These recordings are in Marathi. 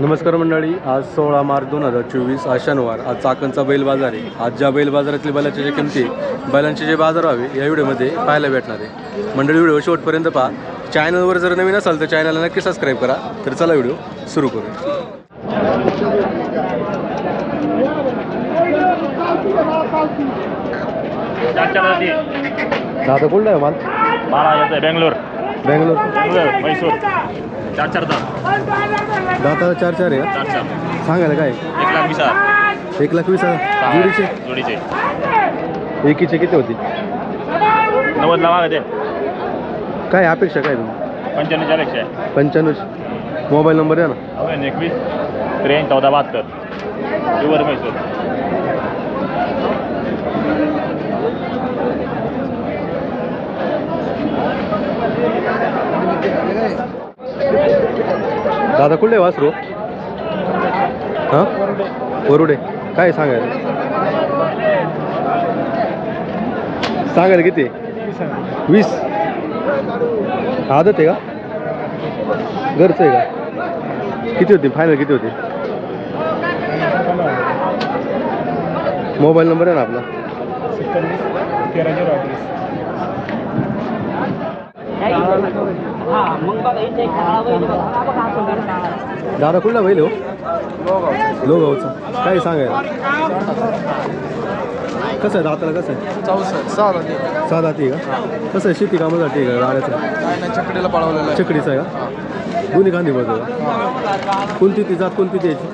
नमस्कार मंडळी आज सोळा मार्च दोन हजार चोवीस आज शनिवार. आज चाकणचा बैल बाजार आहे. आज ज्या बैल बाजारातील बैलाच्या ज्या किमती बैलांचे जे बाजार व्हावे या व्हिडिओमध्ये पाहायला भेटणार आहे. मंडळी व्हिडिओ शेवटपर्यंत पहा. चॅनलवर जर नवीन असाल तर चॅनलला नक्की सबस्क्राईब करा. तर चला व्हिडिओ सुरू करू. दादा कुठला आहे माल? बेंगलोर. बँगलोर. म्हैसूर चार चार दाता. चार चार आहे. चार चार. सांगायला काय? एक लाख वीस हजार. एक लाख वीस हजार. जोडीचे? जोडीचे. एकीचे किती होती नव्वदला मागते काय अपेक्षा काय तुम्ही? पंच्याण्णव चार एकशे आहे. पंच्याण्णव मोबाईल नंबर आहे ना. नव्याण्णव एकवीस त्र्याऐंशी चौदा बहात्तर. प्युअर म्हैसूर दादा कुठले वासरू? हां? वरुडे. काय सांगायला? सांगायला किती? वीस. आदत आहे का? घरचं आहे का? किती होती? फायनल किती होती? मोबाईल नंबर आहे ना आपला? तेरा झिरो दादा कुठला बैल हो? लोगावचा. काय सांगायला? कसं आहे दाताला कसं आहे? सहा दाती आहे का? कसं आहे शेती कामासाठी आहे का गाड्याचं? चकडीला पळवलेलं आहे चकडीचं आहे का? दोन्ही कांदी बघतो का कोणती ती जात कोणती द्यायची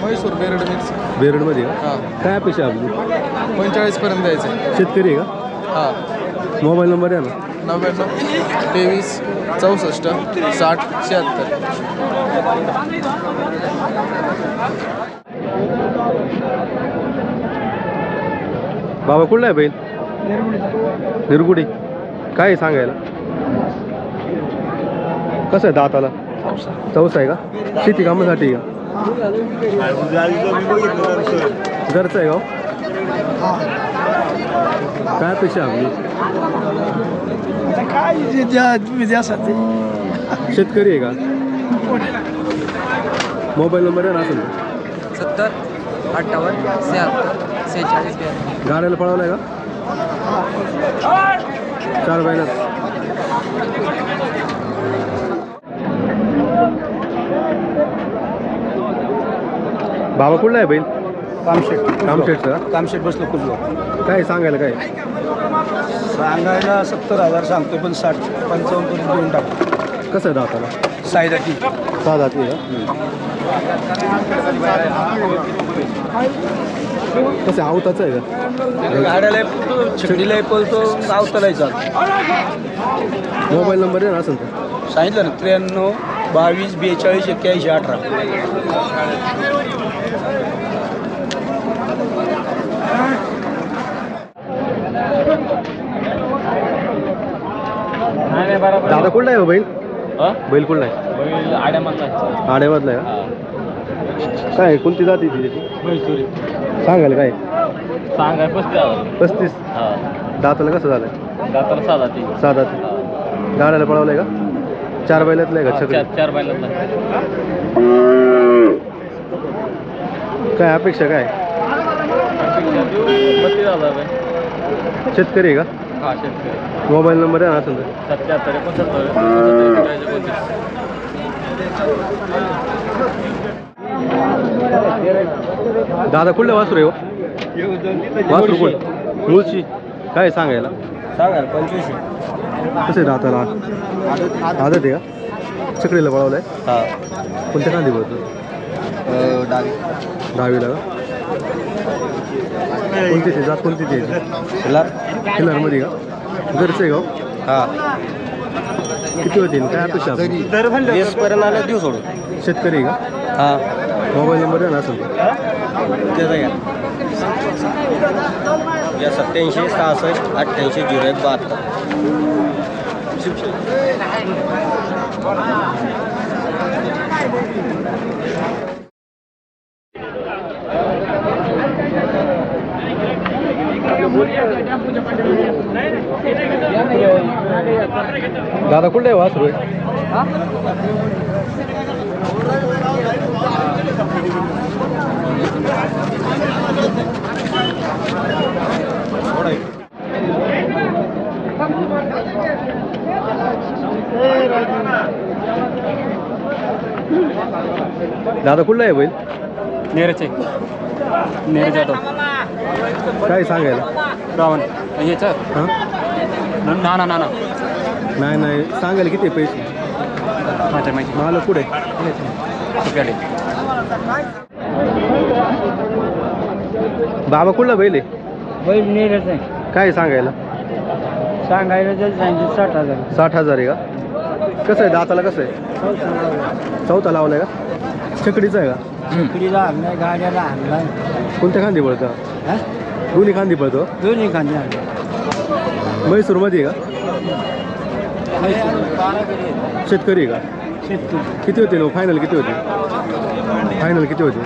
म्हैसूर बेरड मिक्स बेरडमध्ये का? हां. काय अपेक्षा आहे आपली? पंचेचाळीसपर्यंत द्यायचं शेतकरी आहे का? हां. मोबाईल नंबर आहे ना. नव्याण्णव तेवीस चौसष्ट साठ शहात्तर. बाबा कुठला आहे बैल? निरगुडी. काय आहे सांगायला? कसं आहे दाताला? चौसा आहे का? शेती कामासाठी आहे का? घरचं आहे का हो? काय आपली शेतकरी आहे का? मोबाईल नंबर आहे ना असेल तर. सत्तर अठ्ठावन्न शहात्तर सेहेचाळीस ब्याण्णव. गाड्याला पळवलाय का? चार बैलात बाबा कुठला आहे बैल? कामशेट. कामशेटचा? कामशेट बसलो कुठलो काय सांगायला काय? सांगायला सत्तर हजार सांगतो पण साठ पंचावन्न पर्यंत देऊन टाकतो कसं आहे दाताला? साईदाची सहा आहे का? कसं आहे? आवताचं आहे का? गाड्याला पळतो छकडीला पळतो आवतालाही चालतो मोबाईल नंबर आहे ना असेल तर. सांगितलं ना त्र्याण्णव बावीस बेचाळीस एक्क्याऐंशी अठरा. दादा कुठला आहे हो बैल? बैल कुठला आहे? आड्यामधला आहे. का? काय कोणती जाती ती? त्याची सांगायला काय? सांगा पस्तीस हा. दाताला कसं झालंय? दाताला जाती सहा दात गाड्याला पळवलंय का? चार बैलातलं आहे का? छकडी? चार बैलातला काय अपेक्षा काय? शेतकरी आहे का? हा शेतकरी मोबाईल नंबर आहे ना तर सत्याहत्तर एकोणसत्तर एकोणसत्तर एकोणचाळीस एकोणतीस. दादा कुठलं वासरू आहे हो? वासरू कोण? मुळची काय सांगायला? सांगा पंचवीसशे. कसं आहे दाताला? आदत आहे का? छकडीला पळवलंय. हां. कोणत्या कांदी बोलतो डावी. दहावीला का? कोणती ती? जात कोणती ती? याची किल्लारमध्ये का? घरचं आहे का हो? हां. किती होतील काय अपेक्षा आपली? आलं देऊ सोडून. शेतकरी आहे का? हां. मोबाईल नंबर आहे ना असेल तर. या सत्याऐंशी सहासष्ट अठ्ठ्याऐंशी झिरो एक बहात्तर. दादा कुठे आहे वासरू दादा कुठला आहे बैल? नेरचे नेर जाधव काय सांगायला? रावण. याचं हां? ना ना ना ना नाही नाही. सांगायला किती आहे पैसे? माहिती माहिती मला पुढे तुझ्याकडे बाबा कुठला बैल आहे? बैल नेरच आहे. काय सांगायला? सांगायला जर सांगितलं साठ हजार. साठ हजार आहे का? कसं आहे? दाताला कसं आहे? चौथा लावलाय का? छकडीचा आहे का? इकडीला आणलाय गाड्याला आणलाय. कोणत्या खांदी पळतो? हा? दोन्ही खांदी पळतो? दोन्ही खांदे आणले म्हैसूरमध्ये आहे का? शेतकरी आहे का? शेतकरी. किती होते फायनल किती होते? फायनल किती होते?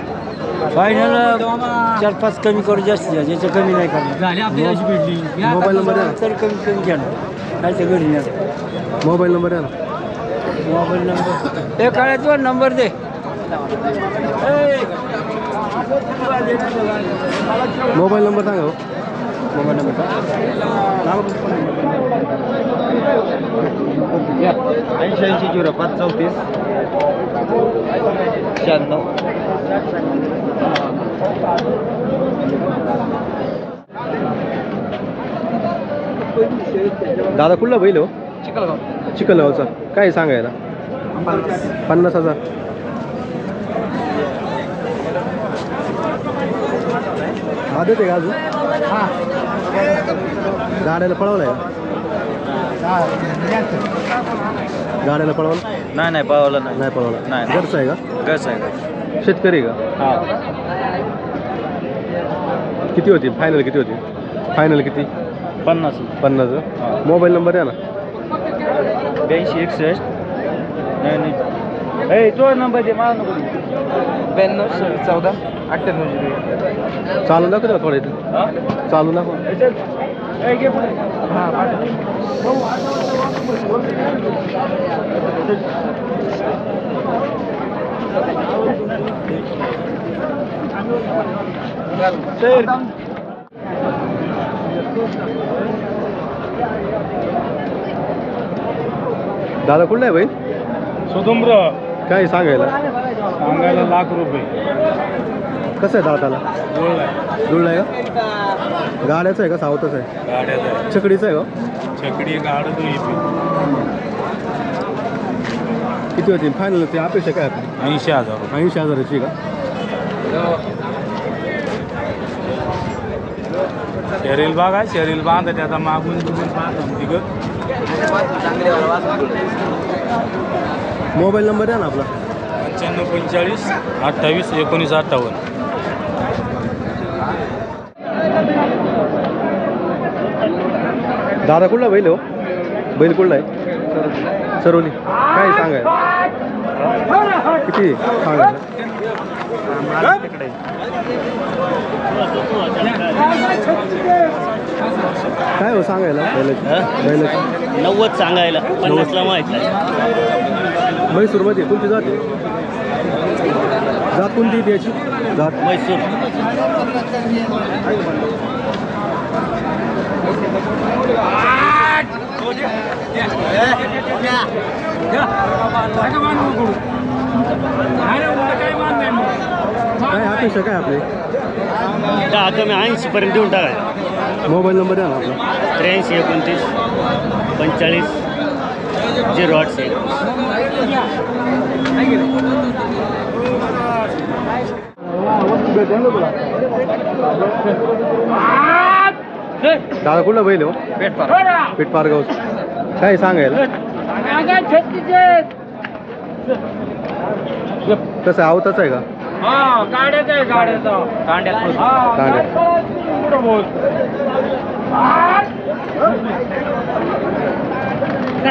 फायनल चार पाच कमी करू जास्त. याच्या कमी नाही करणार. मोबाईल नंबर द्या तर कमी कमी घेणार काय तर घरी नाही. मोबाईल नंबर द्या ना. Mobile number. हे काळ्याचा नंबर दे. मोबाईल नंबर सांगा हो. मोबाईल नंबर ऐंशी ऐंशी झिरो पाच चौतीस. शहाण्णव. दादा कुठला बैल हो? चिखलगावचा. काय सांगायला? पन्नास हजार. आदत आहे का अजून? गाड्याला पळवलाय का? गाड्याला पळवलं? नाही नाही पावला नाही. नाही पळवला. नाही. घरचं आहे का? कसं आहे शेतकरी आहे. का? हा. किती होती? फायनल किती होती? फायनल किती? पन्नास. पन्नास. मोबाईल नंबर द्या ना. ब्याऐंशी एकसष्ट. नाही नाही. ए तो नंबर दे मला नको. ब्याण्णव सव्वीस चौदा अठ्ठ्याण्णव झिरो चालून दाखव ना थोडं चालून दाखव. दादा कुठला आहे बाई सुधुम्र. काय सांगायला? सांगायला लाख रुपये. कसं आहे दाताला? जुळलाय का? गाड्याचं आहे का? सावताचं आहे? गाड्याचा छकडीचं आहे का? छकडी गाड किती होती फायनल ते अपेक्षा काय आपली ऐंशी हजार. रुपये ऐंशी हजाराची का? शरीर बघा शरीर बांधा त्याचा मागून तिघं मोबाईल नंबर द्या ना आपला. पंच्याण्णव पंचेचाळीस अठ्ठावीस एकोणीस अठ्ठावन्न. दादा कुठला बैल हो? बैल कुठला आहे? सरोली काय सांगायला? किती सांगायला? काय हो सांगायला? बैलाची? बैलाची? नव्वद सांगायला. पन्नासला माहिती म्हैसूरमध्ये कोणती जात आहे? जात कोणती त्याची जात. म्हैसूर काय अपेक्षा काय आपली? दहा कमी ऐंशी पर्यंत देऊन टाकायला मोबाईल नंबर द्या ना आपला. त्र्याऐंशी एकोणतीस पंचेचाळीस. झिरो आठशे दादा कुठला बैल हो? पेट पारगाव काय सांगायला? कसं आवताच आहे का? गाड्याचा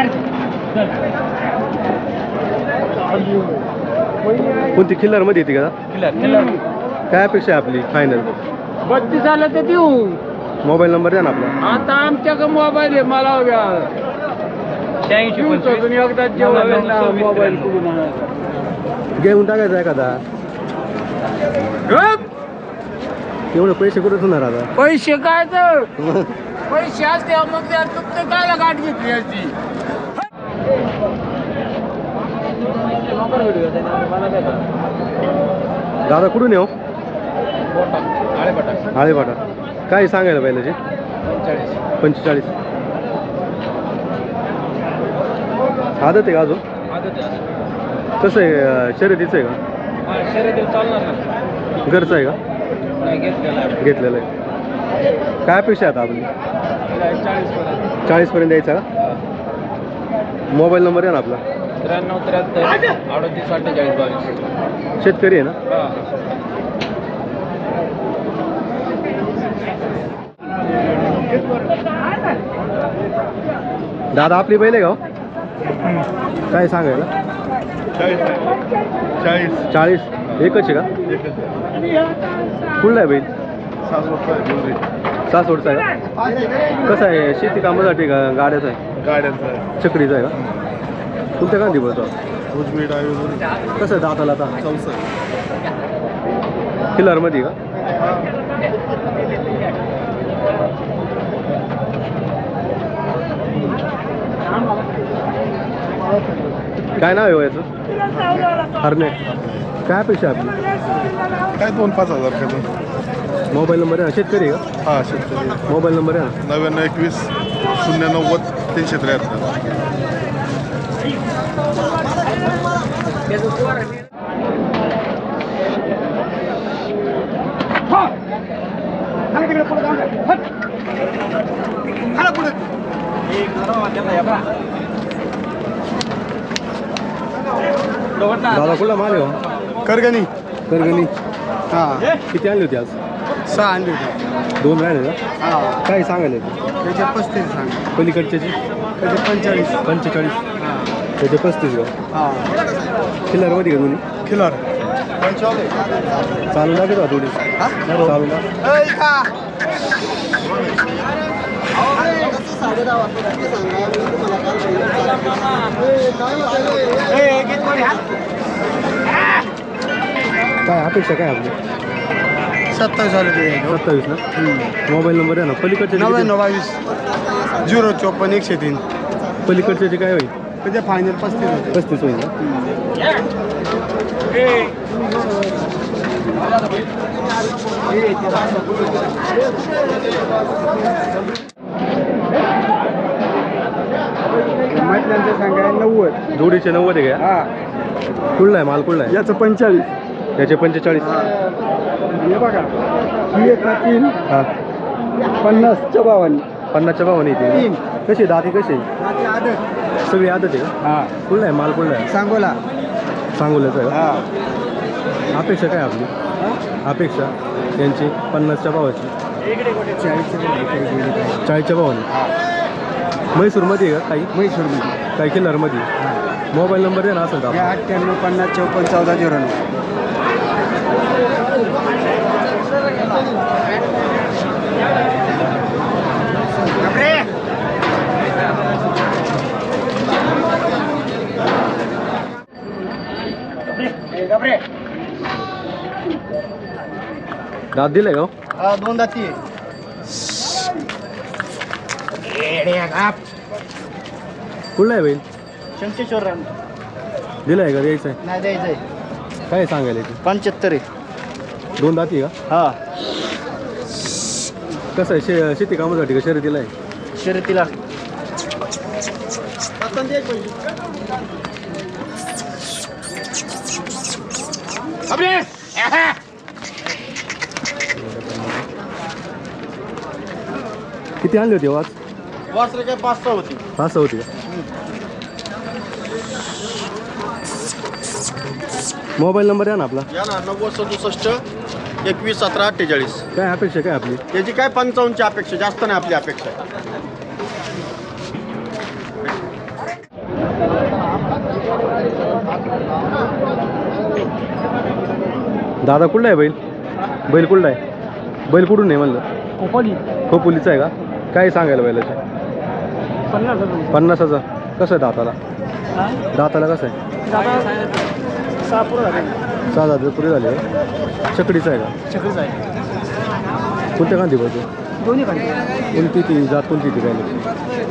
आहे कोणती खिल्लारमध्ये येते का? काय अपेक्षा आहे आपली फायनल बत्तीस झालं तर देऊ. मोबाईल नंबर द्या ना आपला. आता आमच्याकडे मोबाईल आहे? मला शहाऐंशी एकदा जेवण मोबाईल घेऊन टाकायचा एखादा? एवढे पैसे कुठे होणार आता? पैसे काय तर? पैसे असते मग त्या तुमचं काय गाठ घेतली असती? दादा कुठून येऊ? आळेपाटा काय सांगायला पाहिजे पंचेचाळीस. आदत आहे का अजून? कसं आहे शर्यतीचं आहे का? घरचं आहे का? घेतलेला आहे. काय अपेक्षा आहे आता आपली? चाळीस पर्यंत. चाळीसपर्यंत द्यायचा का? मोबाईल नंबर आहे ना आपला? त्र्याण्णव त्र्याहत्तर अडतीस अठ्ठेचाळीस बावीस. शेतकरी आहे ना? हा. दादा आपली बैल आहे का हो? काय सांगायला? चाळीस. चाळीस. एकच आहे का? कुठला आहे बैल? सासवडचा आहे का? कसं आहे? शेती कामासाठी का गाड्याचा आहे? गाड्यांचा चकडीचा आहे का? कोणत्या गांधी बोलतो? उजवीड आयुर्वेद कसं आहे दाताला आता? चौसष्ट. किल्लारमध्ये का? काय नाव आहे हो याचं? हरणे. काय अपेक्षा आहे आपली? काय दोन पाच हजार का मोबाईल नंबर आहे शेतकरी का? हा शेतकरी मोबाईल नंबर आहे नव्याण्णव एकवीस शून्य नव्वद तीनशे त्र्याहत्तर. दादा कुठला माल आहे हो? करगणी. करगणी. हा. किती आणली होती आज? सहा आणली होती. दोन राहिले का? हा. काय सांगायला? त्याचे पस्तीस सांग. पलीकडच्याची? त्याचे पंचेचाळीस. पंचेचाळीस. हा त्याचे पस्तीस का हा किल्लारमध्ये का दोन्ही? खिलर चालू लागेल. का? थोडी चालू लाग काय अपेक्षा काय आपली? सत्तावीस आले ते. सत्तावीस ना? मोबाईल नंबर आहे ना. पलीकडचे नव्याण्णव बावीस. झिरो चोपन्न एकशे तीन. पलीकडचे काय होईल? त्याचे फायनल पस्तीस होते. पस्तीस होईल म्हटल्यांचं सांगाय नव्वद. जोडीचे नव्वद आहे का? हा. कुठला आहे? माल कुठला आहे? याचं पंचेचाळीस. याचे पंचेचाळीस. हे. बघा. ही एक ना तीन. हा. पन्नासच्या बावन्न. पन्नासच्या भावाने येते तीन. कशी दाती कशी? आदत. सगळी आदत आहे का? हा. कुठला आहे माल कुठला आहे सांगोला. सांगोल्याचं आहे हा. अपेक्षा काय आपली? अपेक्षा? यांची? पन्नासच्या भावाची? चाळीसच्या भावाने म्हैसूरमध्ये आहे का काही? म्हैसूरमध्ये काही किल्लारमध्ये? मोबाईल नंबर आहे ना असेल हे का अठ्ठ्याण्णव पन्नास चौपन्न चौदा झिरो नऊ. दाद दिलाय का हो? दोन दाती कुठला आहे बैल? शंकेश्वर दिलाय का? द्यायचं आहे. नाही द्यायचंय काय सांगायला याची पंच्याहत्तर आहे. दोन दाती का? हा. कसं आहे? शे शेती कामासाठी का शर्यतीला आहे? शर्यतीला. किती आणली होती वाच? वासरे काय पाच सहा होती. पाच सहा होती का? मोबाईल नंबर आहे ना आपला. या ना नव्वद सदुसष्ट एकवीस सतरा अठ्ठेचाळीस. काय अपेक्षा काय आपली? याची काय पंचावन्नची अपेक्षा? जास्त नाही आपली अपेक्षा. दादा कुठला आहे बैल? बैल कुठला आहे? बैल कुठून आहे म्हणलं? खोपोली. खोपोलीचा आहे का? काय सांगायला बैलाचे पन्नास हजार पन्नास हजार. कसं आहे दाताला? दाताला कसं आहे? दादा सहापूर झाले. सात हजार पुरे झाले. चकडीचा आहे का? आहे. कोणत्या कांदी पाहिजे दोन्ही कोणती ती जात कोणती ती काय?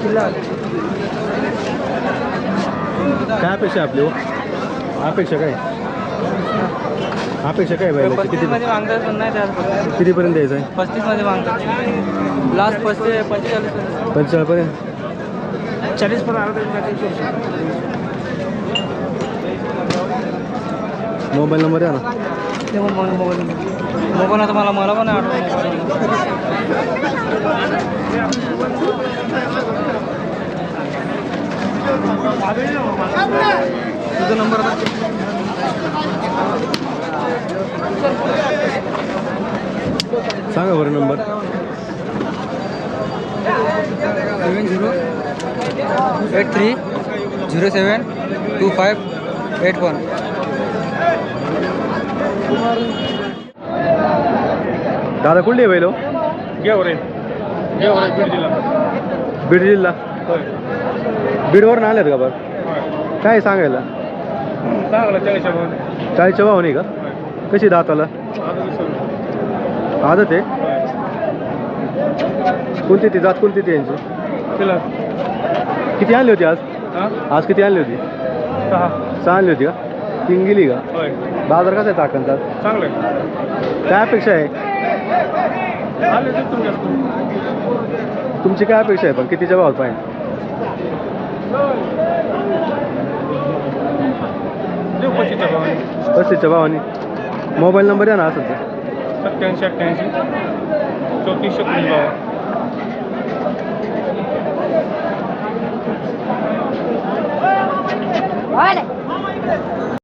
किल्ला. काय अपेक्षा आहे आपली हो? अपेक्षा काय? अपेक्षा काय पाहिजे किती मध्ये मागतात पण नाही त्यात कितीपर्यंत द्यायचं आहे? पस्तीसमध्ये मागतात. लास्ट पस्तीस पंचेचाळीस पंचेचाळीसपर्यंत? चाळीस पण मोबाईल नंबर आहे ना. ते मग मोबाईल मोबाईल आता मला मला पण नाही आठवत तुझा नंबर सांगा बरं number. Seven zero eight three zero seven two five eight one. दादा कुठली आहे बैल? गेवरे गेवरे बीड जिल्हा. बीड जिल्हा? बीडवरून आल्यात का बरं? काय सांगायला? चांगला चाळीसच्या भावाने. चाळीसच्या भावानी का? कशी दाताला आदत आहे? कोणती ती जात कोणती ती यांची? तिला किती आणली होती आज? आज किती आणली होती? सहा. सहा आणली होती का? तीन गेली का? बाजार कसा आहे चाकणचा? चांगलं काय अपेक्षा आहे? तुमची काय अपेक्षा आहे पण? कितीच्या भावात पाहिजे? पस्तीसच्या भावानी. मोबाईल नंबर आहे ना असं सत्याऐंशी अठ्ठ्याऐंशी चौतीस एकोणीस बावा Olha!